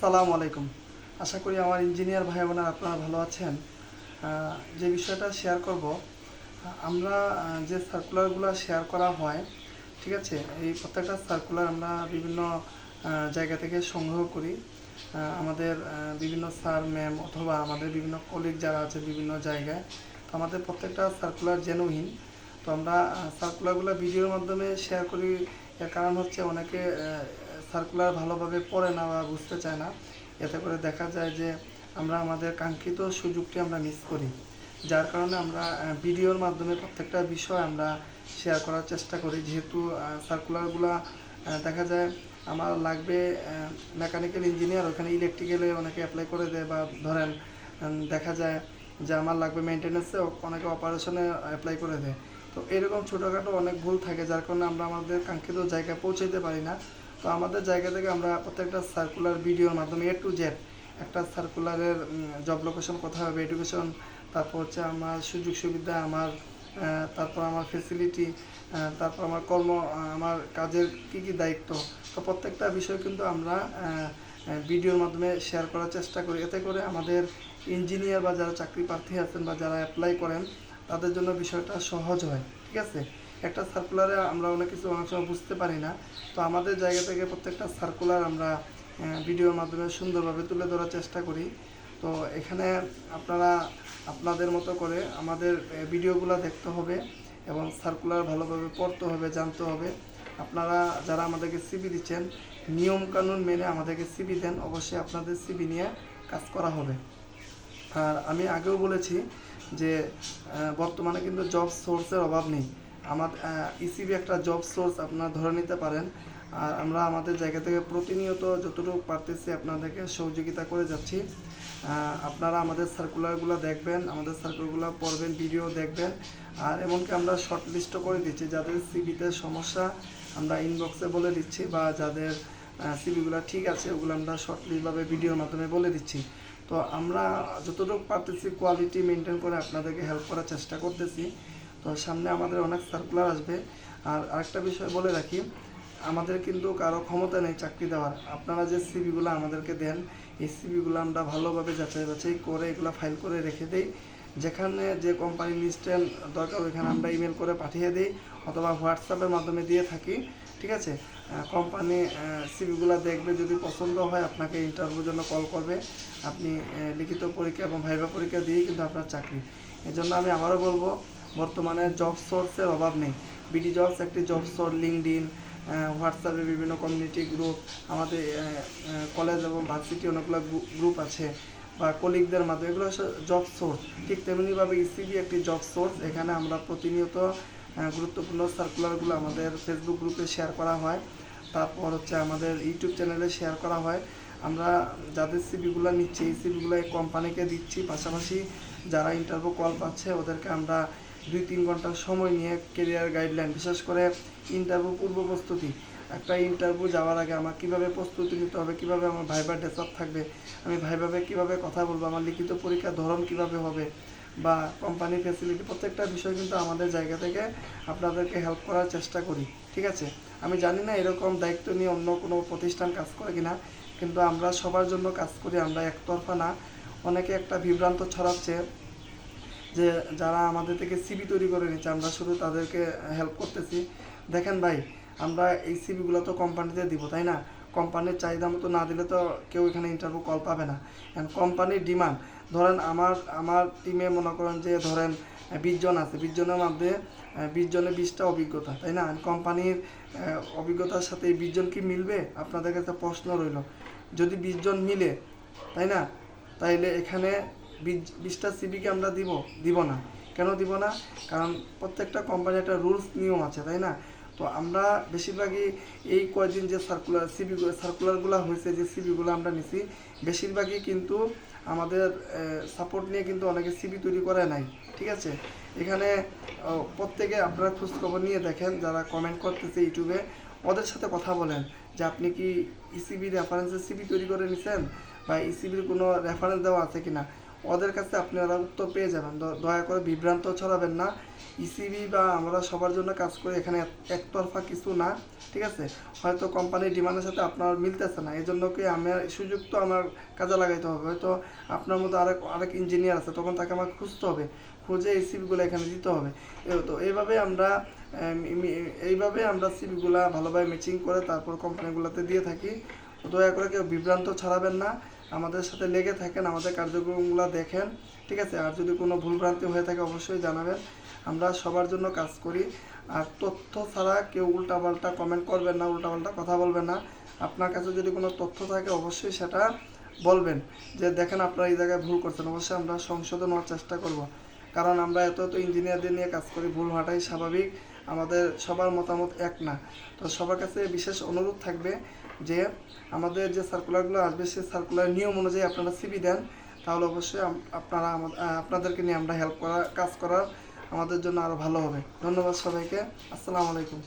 আসসালামু আলাইকুম। আশা করি আমার ইঞ্জিনিয়ার ভাই বোনেরা আপনারা ভালো আছেন। যে বিষয়টা শেয়ার করব আমরা যে সার্কুলারগুলো শেয়ার করা হয়, ঠিক আছে? এই প্রত্যেকটা সার্কুলার আমরা বিভিন্ন জায়গা থেকে সংগ্রহ করি। আমাদের বিভিন্ন স্যার ম্যাম অথবা আমাদের বিভিন্ন কলিগ যারা আছে বিভিন্ন জায়গায়, তো আমাদের প্রত্যেকটা সার্কুলার জেনুইন তো আমরা সার্কুলারগুলো ভিডিওর মাধ্যমে শেয়ার করি। এর কারণ হচ্ছে অনেকে সার্কুলার ভালোভাবে পড়ে না বা বুঝতে চায় না, এতে করে দেখা যায় যে আমরা আমাদের কাঙ্ক্ষিত সুযোগটি আমরা মিস করি। যার কারণে আমরা ভিডিওর মাধ্যমে প্রত্যেকটা বিষয় আমরা শেয়ার করার চেষ্টা করি। যেহেতু সার্কুলারগুলো দেখা যায় আমার লাগবে মেকানিক্যাল ইঞ্জিনিয়ার ওখানে ইলেকট্রিক্যালে অনেকে অ্যাপ্লাই করে দেয় বা ধরেন দেখা যায় যে আমার লাগবে মেনটেন্যান্সে অনেকে অপারেশনে অ্যাপ্লাই করে দেয়। তো এরকম ছোটোখাটো অনেক ভুল থাকে, যার কারণে আমরা আমাদের কাঙ্ক্ষিত জায়গায় পৌঁছাতে পারি না। তো আমাদের জায়গা থেকে আমরা প্রত্যেকটা সার্কুলার ভিডিওর মাধ্যমে এ টু জেড একটা সার্কুলারের জব লোকেশন কোথায় হবে এডুকেশন তারপর হচ্ছে আমার সুযোগ সুবিধা, আমার তারপর আমার ফেসিলিটি তারপর আমার কর্ম আমার কাজের কি কি দায়িত্ব। তো প্রত্যেকটা বিষয় কিন্তু আমরা ভিডিওর মাধ্যমে শেয়ার করার চেষ্টা করি। এতে করে আমাদের ইঞ্জিনিয়ার বা যারা চাকরি প্রার্থী আছেন বা যারা অ্যাপ্লাই করেন, তাদের জন্য বিষয়টা সহজ হয়, ঠিক আছে? একটা সার্কুলারে আমরা অনেক কিছু অনেক সময় বুঝতে পারি না। তো আমাদের জায়গা থেকে প্রত্যেকটা সার্কুলার আমরা ভিডিওর মাধ্যমে সুন্দরভাবে তুলে ধরার চেষ্টা করি। তো এখানে আপনারা আপনাদের মতো করে আমাদের ভিডিওগুলো দেখতে হবে এবং সার্কুলার ভালোভাবে পড়তে হবে, জানতে হবে। আপনারা যারা আমাদেরকে সিবি দিচ্ছেন, নিয়ম কানুন মেনে আমাদেরকে সিবি দেন, অবশ্যই আপনাদের সিবি নিয়ে কাজ করা হবে। আর আমি আগেও বলেছি যে বর্তমানে কিন্তু জব সোর্সের অভাব নেই। আমার ইসিবি একটা জব সোর্স আপনারা ধরে নিতে পারেন। আর আমরা আমাদের জায়গা থেকে প্রতিনিয়ত যতটুকু পারতেছি আপনাদেরকে সহযোগিতা করে যাচ্ছি। আপনারা আমাদের সার্কুলারগুলো দেখবেন, আমাদের সার্কুলারগুলো পড়বেন ভিডিও দেখবেন। আর এমনকি আমরা শর্ট লিস্টও করে দিচ্ছি, যাদের সিবিতে সমস্যা আমরা ইনবক্সে বলে দিচ্ছি বা যাদের সিবিগুলো ঠিক আছে, ওগুলো আমরা শর্ট লিস্টভাবে ভিডিওর মাধ্যমে বলে দিচ্ছি। তো আমরা যতটুকু পারতেছি কোয়ালিটি মেনটেন করে আপনাদেরকে হেল্প করার চেষ্টা করতেছি। তো সামনে আমাদের অনেক সার্কুলার আসবে। আর আরেকটা বিষয় বলে রাখি, আমাদের কিন্তু কারও ক্ষমতা নেই চাকরি দেওয়ার। আপনারা যে সিবিগুলো আমাদেরকে দেন, এই সিবিগুলো আমরা ভালোভাবে যাচাই বাছাই করে এগুলো ফাইল করে রেখে দিই। যেখানে যে কোম্পানি লিস্টের দরকার, ওইখানে আমরা ইমেল করে পাঠিয়ে দিই অথবা হোয়াটসঅ্যাপের মাধ্যমে দিয়ে থাকি, ঠিক আছে? কোম্পানি সিভিগুলো দেখবে, যদি পছন্দ হয় আপনাকে ইন্টারভিউর জন্য কল করবে। আপনি লিখিত পরীক্ষা এবং ভাইবা পরীক্ষা দিয়েই কিন্তু আপনার চাকরি। এই জন্য আমি আবারও বলব বর্তমানে জব সোর্সের অভাব নেই। বিডি জবস একটি জব সোর্স লিঙ্কড ইন হোয়াটসঅ্যাপে বিভিন্ন কমিউনিটি গ্রুপ আমাদের কলেজ এবং ভার্সিটি অনেকগুলো গ্রুপ আছে বা কলিগদের মাধ্যমে। এগুলো জব সোর্স ঠিক তেমনিভাবে ইসিবি একটি জব সোর্স এখানে আমরা প্রতিনিয়ত গুরুত্বপূর্ণ সার্কুলারগুলো আমাদের ফেসবুক গ্রুপে শেয়ার করা হয়। তারপর হচ্ছে আমাদের ইউটিউব চ্যানেলে শেয়ার করা হয়। আমরা যাদের সিবিগুলো নিচ্ছি, এই সিবিগুলো এই কোম্পানিকে দিচ্ছি। পাশাপাশি যারা ইন্টারভিউ কল পাচ্ছে, ওদেরকে আমরা দুই তিন ঘণ্টা সময় নিয়ে কেরিয়ার গাইডলাইন বিশেষ করে ইন্টারভিউ পূর্ব প্রস্তুতি। একটা ইন্টারভিউ যাওয়ার আগে আমার কীভাবে প্রস্তুতি নিতে হবে, কীভাবে আমার ভাইবার ডেসআপ থাকবে, আমি ভাইভাবে কীভাবে কথা বলব, আমার লিখিত পরীক্ষার ধরন কীভাবে হবে বা কোম্পানি ফেসিলিটি প্রত্যেকটা বিষয় কিন্তু আমাদের জায়গা থেকে আপনাদেরকে হেল্প করার চেষ্টা করি, ঠিক আছে? আমি জানি না এরকম দায়িত্ব নিয়ে অন্য কোনো প্রতিষ্ঠান কাজ করে কিনা, কিন্তু আমরা সবার জন্য কাজ করি, আমরা একতরফা না। অনেকে একটা বিভ্রান্ত ছড়াচ্ছে যে যারা আমাদের থেকে সিবি তৈরি করে নিচ্ছে, আমরা শুধু তাদেরকে হেল্প করতেছি। দেখেন ভাই, আমরা এই সিবিগুলো তো কোম্পানিতে দিব, তাই না? কোম্পানির চাহিদা মতো না দিলে তো কেউ এখানে ইন্টারভিউ কল পাবে না। কোম্পানির ডিমান্ড ধরেন আমার আমার টিমে মনে করেন যে ধরেন বিশ জন আছে, বিশ জনের মধ্যে বিশ জনের বিশটা অভিজ্ঞতা, তাই না? কোম্পানির অভিজ্ঞতার সাথে এই বিশ জন কি মিলবে? আপনাদের কাছে প্রশ্ন রইল। যদি বিশ জন মিলে, তাই না? তাইলে এখানে বিশটা সিবিকে আমরা দিব দিব না। কেন দিব না? কারণ প্রত্যেকটা কোম্পানির একটা রুলস নিয়ম আছে, তাই না? তো আমরা বেশিরভাগই এই কয়দিন যে সার্কুলার সিবি সার্কুলারগুলো হয়েছে, যে সিবিগুলো আমরা নিছি, বেশিরভাগই কিন্তু আমাদের সাপোর্ট নিয়ে কিন্তু অনেকে সিবি তৈরি করে নাই, ঠিক আছে? এখানে প্রত্যেকে আপনারা খোঁজখবর নিয়ে দেখেন, যারা কমেন্ট করতেছে ইউটিউবে ওদের সাথে কথা বলেন, যে আপনি কি ইসিবি রেফারেন্সের সিবি তৈরি করে নিছেন? বা ইসিবির কোনো রেফারেন্স দেওয়া আছে কিনা? ওদের কাছে আপনারা উত্তর পেয়ে যাবেন। দয়া করে বিভ্রান্ত ছড়াবেন না। ইসিবি বা আমরা সবার জন্য কাজ করি, এখানে এক- একতরফা কিছু না, ঠিক আছে? হয়তো কোম্পানির ডিমান্ডের সাথে আপনার মিলতেছে না। এই জন্য কি আমার সুযোগ তো আমার কাজে লাগাইতে হবে। হয়তো আপনার মধ্যে আরেক আরেক ইঞ্জিনিয়ার আছে, তখন তাকে আমাকে খুঁজতে হবে। খুঁজে এই সিবিগুলো এখানে দিতে হবে। তো এইভাবে আমরা এইভাবে আমরা সিবিগুলা ভালোভাবে ম্যাচিং করে তারপর কোম্পানিগুলোতে দিয়ে থাকি। দয়া করে কেউ বিভ্রান্ত ছড়াবেন না। আমাদের সাথে লেগে থাকেন, আমাদের কার্যক্রমগুলো দেখেন, ঠিক আছে? আর যদি কোনো ভুলভ্রান্তি হয়ে থাকে, অবশ্যই জানাবেন। আমরা সবার জন্য কাজ করি। আর তথ্য ছাড়া কেউ উল্টাপাল্টা কমেন্ট করবেন না, উল্টাপাল্টা কথা বলবেন না। আপনার কাছে যদি কোনো তথ্য থাকে, অবশ্যই সেটা বলবেন যে, দেখেন, আপনারা এই জায়গায় ভুল করছেন। অবশ্যই আমরা সংশোধন হওয়ার চেষ্টা করব। কারণ আমরা এত এত ইঞ্জিনিয়ারদের নিয়ে কাজ করি, ভুল হওয়াটাই স্বাভাবিক। আমাদের সবার মতামত এক না। তো সবার কাছে বিশেষ অনুরোধ থাকবে যে আমাদের যে সার্কুলারগুলো আসবে, সেই সার্কুলার নিয়ম অনুযায়ী আপনারা সিবি দেন। তাহলে অবশ্যই আপনারা আপনাদেরকে নিয়ে আমরা হেল্প করা, কাজ করার আমাদের জন্য আরও ভালো হবে। ধন্যবাদ সবাইকে। আসসালামু আলাইকুম।